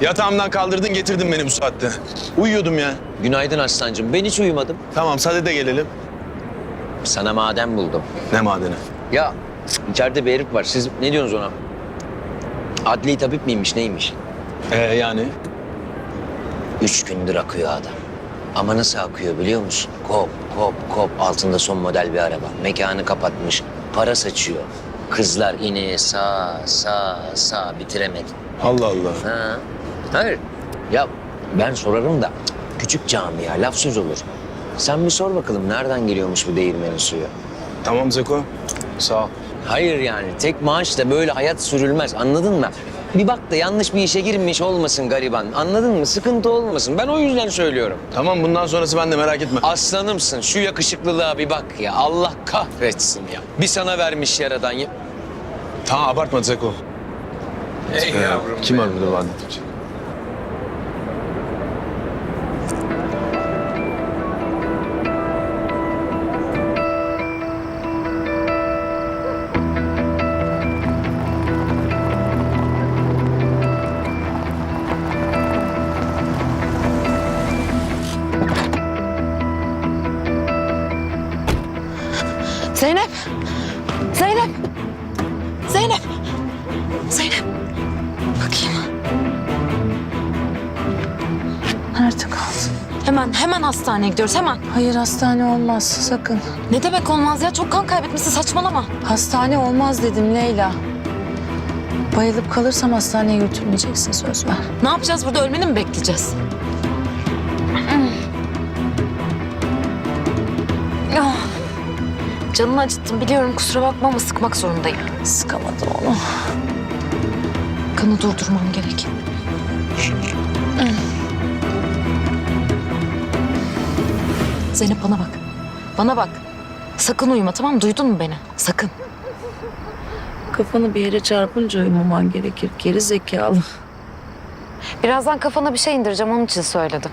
Yatağımdan kaldırdın getirdin beni bu saatte. Uyuyordum ya. Günaydın Aslancığım. Ben hiç uyumadım. Tamam sade de gelelim. Sana maden buldum. Ne madeni? Ya içeride bir herif var. Siz ne diyorsunuz ona? Adli tabip miymiş neymiş? Ee yani? Üç gündür akıyor adam. Ama nasıl akıyor biliyor musun? Kop kop kop altında son model bir araba. Mekanı kapatmış. Para saçıyor. Kızlar ineğe sağ sağ sağ bitiremedi. Allah Allah. Ha. Hayır. Ya ben sorarım da küçük camia laf söz olur. Sen bir sor bakalım nereden geliyormuş bu değirmenin suyu? Tamam Zeko. Sağ ol. Hayır yani tek maaşla böyle hayat sürülmez anladın mı? Bir bak da yanlış bir işe girmiş olmasın gariban anladın mı? Sıkıntı olmasın ben o yüzden söylüyorum. Tamam bundan sonrası ben de merak etme. Aslanımsın şu yakışıklılığa bir bak ya Allah kahretsin ya. Bir sana vermiş yaradan ya. Tamam abartma Zeko. Ey yavrum Kim var burada Zeynep! Zeynep! Zeynep! Bakayım. Nerede kaldın? Hemen, hemen hastaneye gidiyoruz hemen. Hayır hastane olmaz sakın. Ne demek olmaz ya? Çok kan kaybetmişsin saçmalama. Hastane olmaz dedim Leyla. Bayılıp kalırsam hastaneye götürmeyeceksin söz ver. Ne yapacağız burada? Ölmeni mi bekleyeceğiz? Ah. Canını acıttım biliyorum kusura bakma ama sıkmak zorundayım. Sıkamadım onu. Kanı durdurmam gerek. Zeynep bana bak. Bana bak. Sakın uyuma tamam mı? Duydun mu beni? Sakın. Kafanı bir yere çarpınca uyumaman gerekir. Geri zekalı. Birazdan kafana bir şey indireceğim onun için söyledim.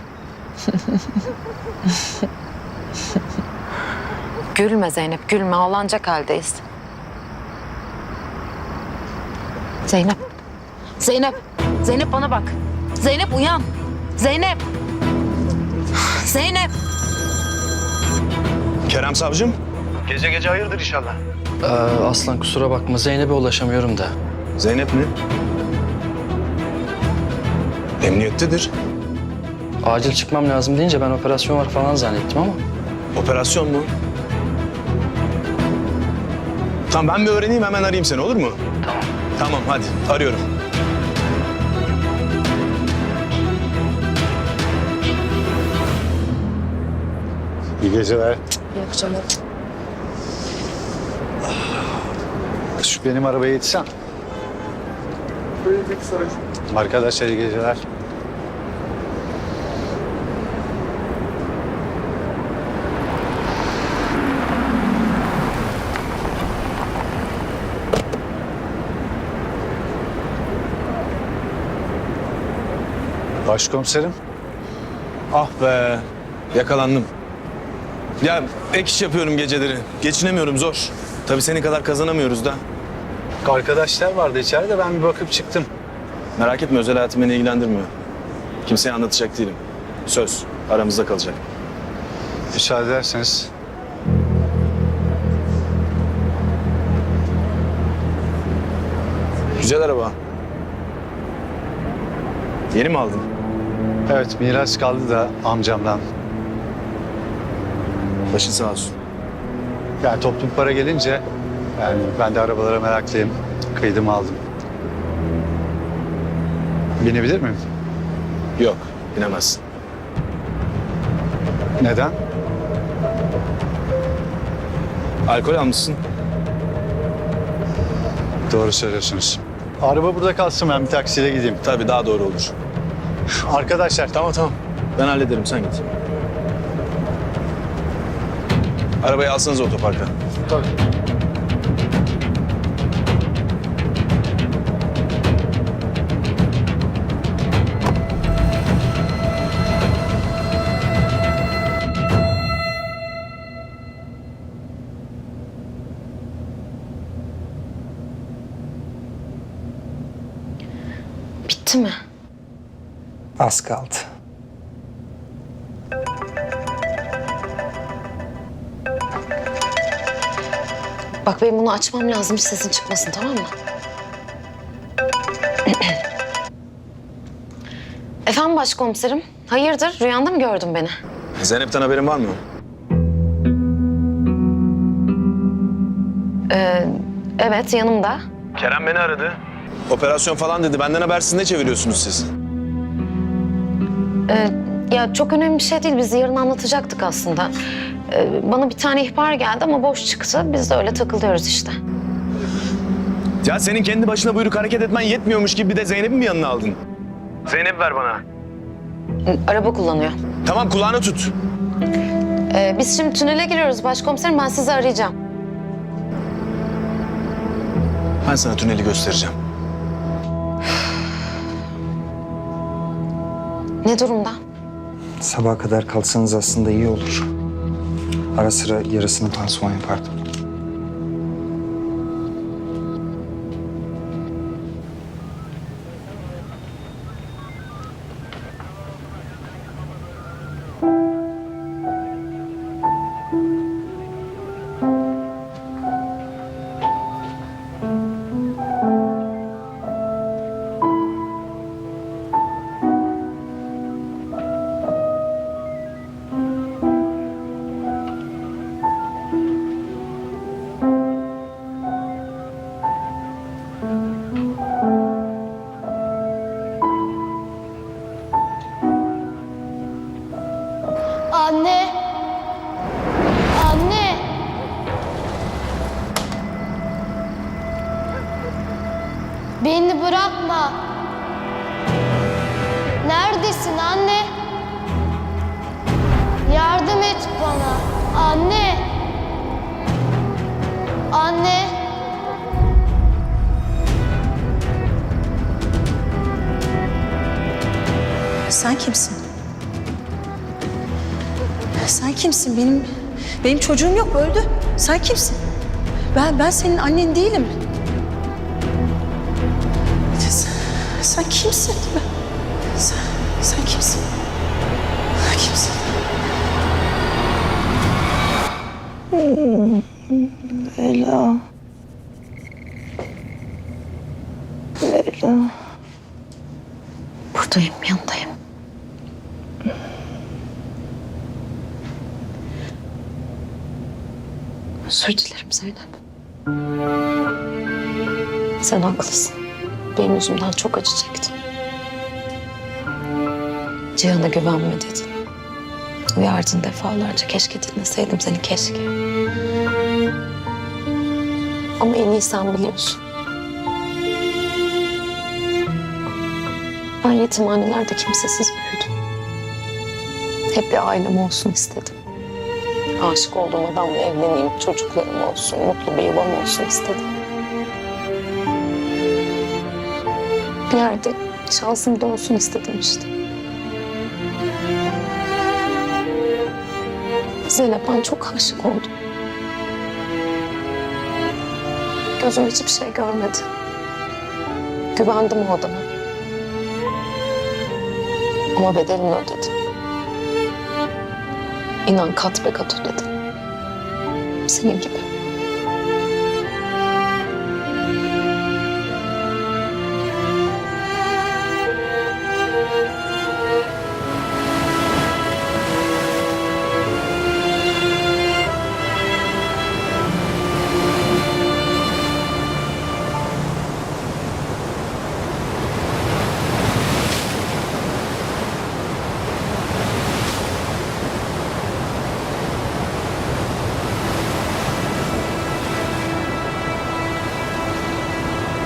gülme Zeynep gülme ağlanacak haldeyiz. Zeynep. Zeynep. Zeynep bana bak. Zeynep uyan. Zeynep. Zeynep. Kerem Savcım. Gece gece hayırdır inşallah. Ee, Aslan kusura bakma Zeynep'e ulaşamıyorum da. Zeynep mi? Emniyettedir. Acil çıkmam lazım deyince ben operasyon var falan zannettim ama. Operasyon mu? Tamam ben bir öğreneyim hemen arayayım seni olur mu? Tamam. Tamam hadi arıyorum. İyi geceler. İyi akşamlar. Şu benim arabaya yetişsen. Arkadaşlar iyi geceler. Başkomiserim. Ah be yakalandım. Ya ek iş yapıyorum geceleri. Geçinemiyorum zor. Tabii seni kadar kazanamıyoruz da. Arkadaşlar vardı içeride ben bir bakıp çıktım. Merak etme özel hayatım beni ilgilendirmiyor. Kimseye anlatacak değilim. Söz aramızda kalacak. Müsaade ederseniz. Güzel araba. Yeni mi aldın? Evet miras kaldı da amcamdan. Başın sağ olsun. Yani toplum para gelince yani ben de arabalara meraklıyım. Kıydım aldım. Binebilir miyim? Yok binemezsin. Neden? Alkol almışsın. Doğru söylüyorsunuz. Araba burada kalsın ben bir taksiyle gideyim. Tabii daha doğru olur. Arkadaşlar tamam tamam. Ben hallederim sen git. Arabayı alsanız otoparka. Tabii. Bitti mi? Az kaldı. Bak benim bunu açmam lazım hiç sesin çıkmasın tamam mı? Efendim başkomiserim. Hayırdır rüyanda mı gördün beni? Zeynep'ten haberin var mı? Evet yanımda. Kerem beni aradı. Operasyon falan dedi. Benden habersiz ne çeviriyorsunuz siz? Ya çok önemli bir şey değil. Biz yarın anlatacaktık aslında. Ee, bana bir tane ihbar geldi ama boş çıktı. Biz de öyle takılıyoruz işte. Ya senin kendi başına buyruk hareket etmen yetmiyormuş gibi bir de Zeynep'i mi yanına aldın? Zeynep ver bana. Araba kullanıyor. Tamam kulağını tut. Ee, biz şimdi tünele giriyoruz başkomiserim. Ben sizi arayacağım. Ben sana tüneli göstereceğim. Ne durumda? Sabaha kadar kalsanız aslında iyi olur. Ara sıra yarısını pansuman yapardım. Anne. Anne. Beni bırakma. Neredesin anne? Yardım et bana. Anne. Anne. Sen kimsin? Sen kimsin? Benim benim çocuğum yok öldü. Sen kimsin? Ben ben senin annen değilim. Sen, sen kimsin? Sen, sen kimsin? Sen kimsin? Leyla. Leyla. Buradayım, yanındayım. Özür dilerim Zeynep. Sen haklısın. Benim yüzümden çok acı çektim. Cihan'a güvenme dedin. Uyardın defalarca. Keşke dinleseydim seni keşke. Ama en iyi sen biliyorsun. Ben yetimhanelerde kimsesiz büyüdüm. Hep bir ailem olsun istedim. Aşık olduğum adamla evleneyim, çocuklarım olsun, mutlu bir yuvam olsun istedim. Bir yerde şansım da olsun istedim işte. Zeynep ben çok aşık oldum. Gözüm hiçbir şey görmedi. Güvendim o adama. Ama bedelini ödedim. İnan kat be kat ödedim. Senin gibi.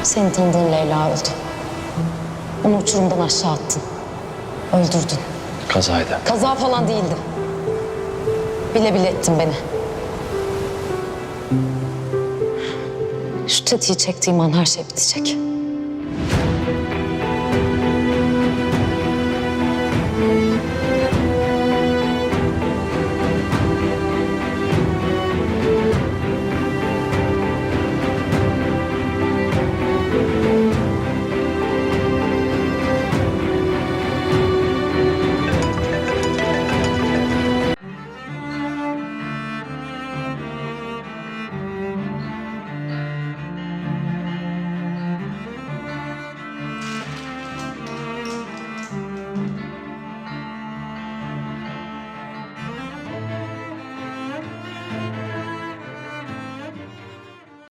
Seni tanıdığın Leyla öldü. Onu uçurumdan aşağı attın. Öldürdün. Kazaydı. Kaza falan değildi. Bile bile ettin beni. Şu tetiği çektiğim an her şey bitecek.